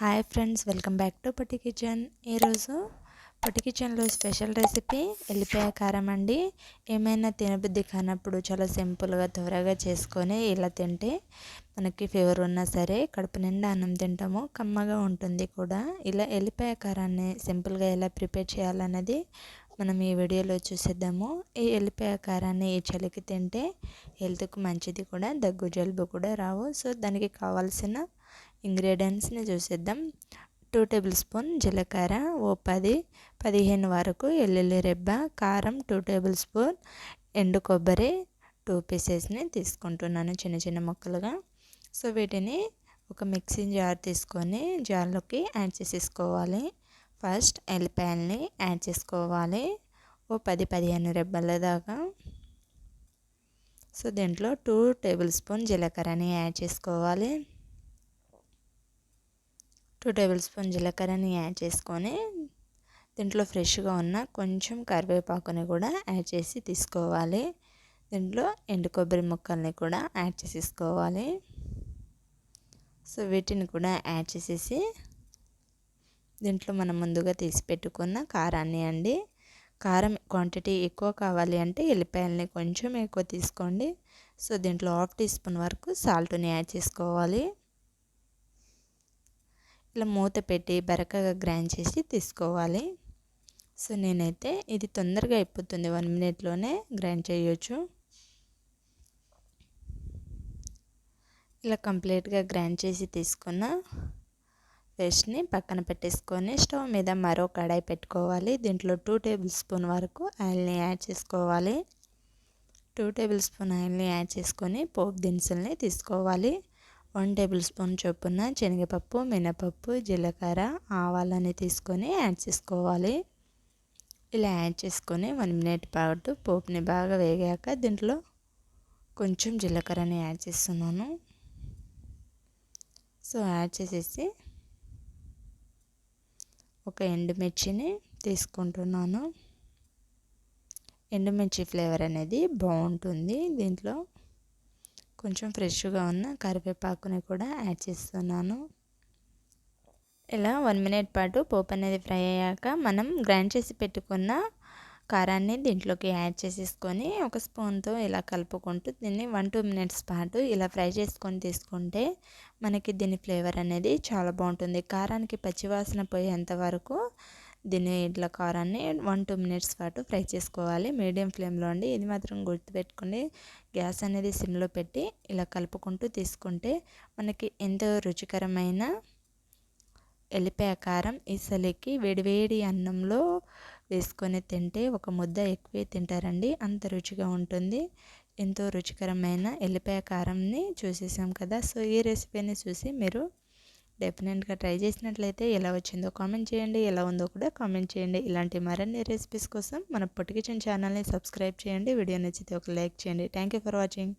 Hi friends welcome back to Potti kitchen. ఈరోజు పొట్టి కిచెన్లో special recipe ఎల్లిపాయ కారం అండి. ఏమైనా తినబుద్ధి కానప్పుడు చాలా సింపుల్గా త్వరగా చేసుకొని ఇలా తింటే మనకి ఫీవర్ ఉన్నా సరే కడుపు నిండా అన్నం తింటాము కమ్మగా ఉంటుంది కూడా. ఇలా ఎల్లిపాయ కారాన్ని సింపుల్గా ఎలా ప్రిపేర్ చేయాలన్నది మనం ఈ వీడియోలో చూసేద్దాము. ఈ ఎల్లిపాయ కారాన్ని ఈ చలికి తింటే హెల్త్కు మంచిది కూడా దగ్గు జలుబు కూడా రావు. సో దానికి కావాల్సిన ఇంగ్రీడియంట్స్ని చూసేద్దాం. టూ టేబుల్ స్పూన్ జీలకర్ర ఓ పది పదిహేను వరకు ఎల్లుల్లి రెబ్బ కారం టూ టేబుల్ స్పూన్ ఎండు కొబ్బరి టూ పీసెస్ని తీసుకుంటున్నాను చిన్న చిన్న ముక్కలుగా. సో వీటిని ఒక మిక్సింగ్ జార్ తీసుకొని జార్లోకి యాడ్ చేసేసుకోవాలి. ఫస్ట్ ఎల్లిపాయల్ని యాడ్ చేసుకోవాలి. ఓ పది పదిహేను రెబ్బల దాకా. సో దీంట్లో టూ టేబుల్ స్పూన్ జీలకర్రని యాడ్ చేసుకోవాలి. టూ టేబుల్ స్పూన్ జీలకర్రని యాడ్ చేసుకొని దీంట్లో ఫ్రెష్గా ఉన్న కొంచెం కరివేపాకుని కూడా యాడ్ చేసి తీసుకోవాలి. దీంట్లో ఎండు కొబ్బరి ముక్కల్ని కూడా యాడ్ చేసేసుకోవాలి. సో వీటిని కూడా యాడ్ చేసేసి దీంట్లో మనం ముందుగా తీసి పెట్టుకున్న కారాన్ని అండి. కారం క్వాంటిటీ ఎక్కువ కావాలి అంటే ఎల్లిపాయలని కొంచెం ఎక్కువ తీసుకోండి. సో దీంట్లో హాఫ్ టీ స్పూన్ వరకు సాల్ట్ని యాడ్ చేసుకోవాలి. ఇలా మూత పెట్టి బరకగా గ్రైండ్ చేసి తీసుకోవాలి. సో నేనైతే ఇది తొందరగా అయిపోతుంది. వన్ మినిట్లోనే గ్రైండ్ చేయొచ్చు. ఇలా కంప్లీట్గా గ్రైండ్ చేసి తీసుకున్న పేస్ట్ని పక్కన పెట్టేసుకొని స్టవ్ మీద మరో కడాయి పెట్టుకోవాలి. దీంట్లో టూ టేబుల్ స్పూన్ వరకు ఆయిల్ని యాడ్ చేసుకోవాలి. టూ టేబుల్ స్పూన్ ఆయిల్ని యాడ్ చేసుకొని పోపు దినుసుల్ని తీసుకోవాలి. వన్ టేబుల్ స్పూన్ చొప్పున శనగపప్పు మినపప్పు జీలకర్ర ఆవాలని తీసుకొని యాడ్ చేసుకోవాలి. ఇలా యాడ్ చేసుకొని వన్ మినిట్ పాటు పోపుని బాగా వేగాక దీంట్లో కొంచెం జీలకర్రని యాడ్ చేస్తున్నాను. సో యాడ్ చేసేసి ఒక ఎండుమిర్చిని తీసుకుంటున్నాను. ఎండుమిర్చి ఫ్లేవర్ అనేది బాగుంటుంది దీంట్లో. కొంచెం ఫ్రెష్గా ఉన్న కరివేపాకుని కూడా యాడ్ చేస్తున్నాను. ఇలా వన్ మినిట్ పాటు పోపు అనేది ఫ్రై అయ్యాక మనం గ్రైండ్ చేసి పెట్టుకున్న కారాన్ని దీంట్లోకి యాడ్ చేసేసుకొని ఒక స్పూన్తో ఇలా కలుపుకుంటూ దీన్ని వన్ టూ మినిట్స్ పాటు ఇలా ఫ్రై చేసుకొని తీసుకుంటే మనకి దీని ఫ్లేవర్ అనేది చాలా బాగుంటుంది. కారానికి పచ్చివాసన పోయేంత వరకు దీన్ని ఇట్లా కారాన్ని వన్ టూ మినిట్స్ పాటు ఫ్రై చేసుకోవాలి. మీడియం ఫ్లేమ్లో అండి. ఇది మాత్రం గుర్తుపెట్టుకోండి. గ్యాస్ అనేది సిమ్లో పెట్టి ఇలా కలుపుకుంటూ తీసుకుంటే మనకి ఎంతో రుచికరమైన ఎల్లిపాయ కారం ఈ చలికి వేడివేడి అన్నంలో వేసుకొని తింటే ఒక ముద్ద ఎక్కువే తింటారండి. అంత రుచిగా ఉంటుంది. ఎంతో రుచికరమైన ఎల్లిపాయ కారంని చూసేసాం కదా. సో ఈ రెసిపీని చూసి మీరు డెఫినెట్గా ట్రై చేసినట్లయితే ఎలా వచ్చిందో కామెంట్ చేయండి ఎలా ఉందో కూడా కామెంట్ చేయండి. ఇలాంటి మరిన్ని రెసిపీస్ కోసం మన పొట్టి కిచెన్ ఛానల్ని సబ్స్క్రైబ్ చేయండి. వీడియో నచ్చితే ఒక లైక్ చేయండి. Thank for watching.